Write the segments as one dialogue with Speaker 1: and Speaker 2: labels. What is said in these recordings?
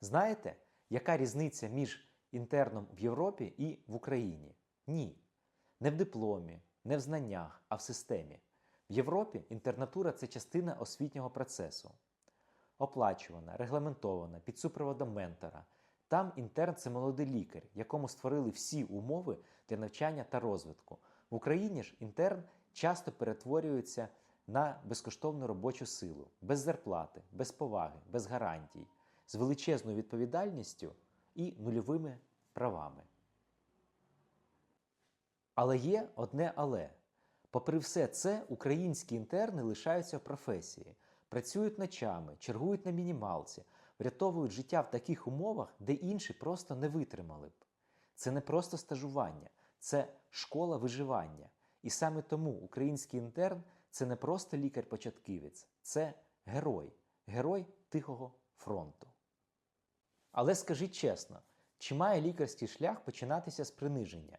Speaker 1: Знаєте, яка різниця між інтерном в Європі і в Україні? Ні. Не в дипломі, не в знаннях, а в системі. В Європі інтернатура це частина освітнього процесу. Оплачувана, регламентована, під супроводом ментора. Там інтерн це молодий лікар, якому створили всі умови для навчання та розвитку. В Україні ж інтерн часто перетворюється на безкоштовну робочу силу, без зарплати, без поваги, без гарантій, з величезною відповідальністю і нульовими правами. Але є одне але. Попри все це, українські інтерни лишаються в професії, працюють ночами, чергують на мінімалці, врятовують життя в таких умовах, де інші просто не витримали б. Це не просто стажування, це школа виживання. І саме тому український інтерн це не просто лікар-початківець, це герой, герой Тихого фронту. Але скажіть чесно, чи має лікарський шлях починатися з приниження?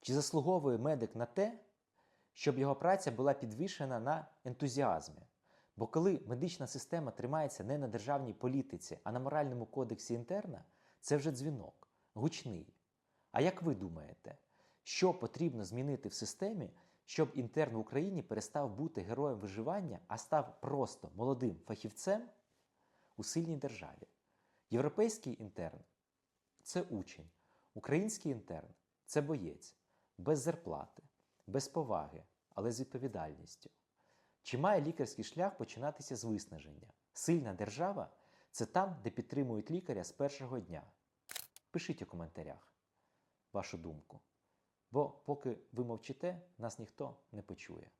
Speaker 1: Чи заслуговує медик на те, щоб його праця була підвішена на ентузіазмі? Бо коли медична система тримається не на державній політиці, а на моральному кодексі інтерна, це вже дзвінок, гучний. А як ви думаєте, що потрібно змінити в системі, щоб інтерн в Україні перестав бути героєм виживання, а став просто молодим фахівцем у сильній державі? Європейський інтерн це учень, український інтерн це боєць, без зарплати, без поваги, але з відповідальністю. Чи має лікарський шлях починатися з виснаження? Сильна держава це там, де підтримують лікаря з першого дня. Пишіть у коментарях вашу думку. Бо поки ви мовчите, нас ніхто не почує.